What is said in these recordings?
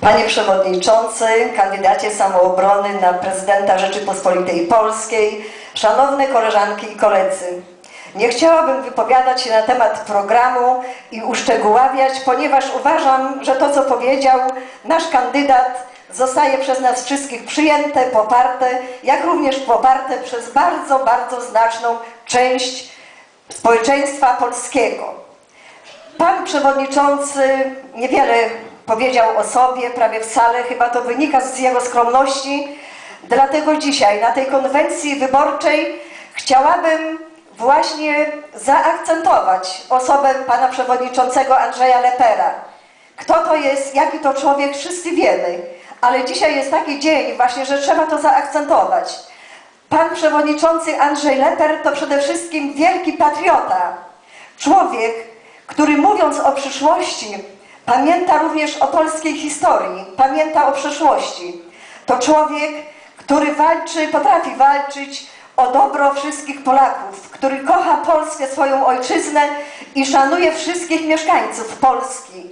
Panie Przewodniczący, kandydacie samoobrony na prezydenta Rzeczypospolitej Polskiej, szanowne koleżanki i koledzy. Nie chciałabym wypowiadać się na temat programu i uszczegóławiać, ponieważ uważam, że to, co powiedział nasz kandydat, zostaje przez nas wszystkich przyjęte, poparte, jak również poparte przez bardzo, bardzo znaczną część społeczeństwa polskiego. Pan przewodniczący niewiele powiedział o sobie, prawie wcale, chyba to wynika z jego skromności. Dlatego dzisiaj na tej konwencji wyborczej chciałabym właśnie zaakcentować osobę pana przewodniczącego Andrzeja Lepera. Kto to jest, jaki to człowiek, wszyscy wiemy, ale dzisiaj jest taki dzień właśnie, że trzeba to zaakcentować. Pan przewodniczący Andrzej Leper to przede wszystkim wielki patriota. Człowiek, który mówiąc o przyszłości, pamięta również o polskiej historii, pamięta o przeszłości. To człowiek, który walczy, potrafi walczyć o dobro wszystkich Polaków, który kocha Polskę, swoją ojczyznę i szanuje wszystkich mieszkańców Polski,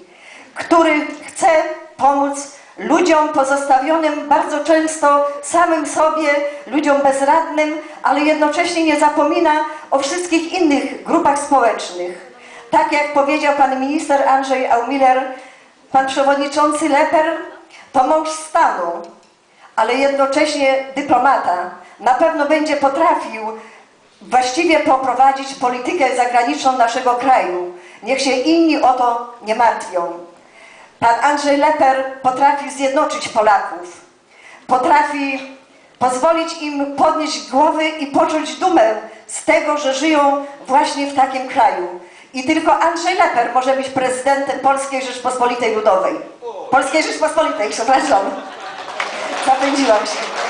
który chce pomóc ludziom pozostawionym bardzo często samym sobie, ludziom bezradnym, ale jednocześnie nie zapomina o wszystkich innych grupach społecznych. Tak jak powiedział pan minister Andrzej Aumiller, pan przewodniczący Leper to mąż stanu, ale jednocześnie dyplomata. Na pewno będzie potrafił właściwie poprowadzić politykę zagraniczną naszego kraju. Niech się inni o to nie martwią. Pan Andrzej Leper potrafi zjednoczyć Polaków. Potrafi pozwolić im podnieść głowy i poczuć dumę z tego, że żyją właśnie w takim kraju. I tylko Andrzej Leper może być prezydentem Polskiej Rzeczpospolitej Ludowej. Polskiej Rzeczpospolitej, przepraszam. Zapędziłam się.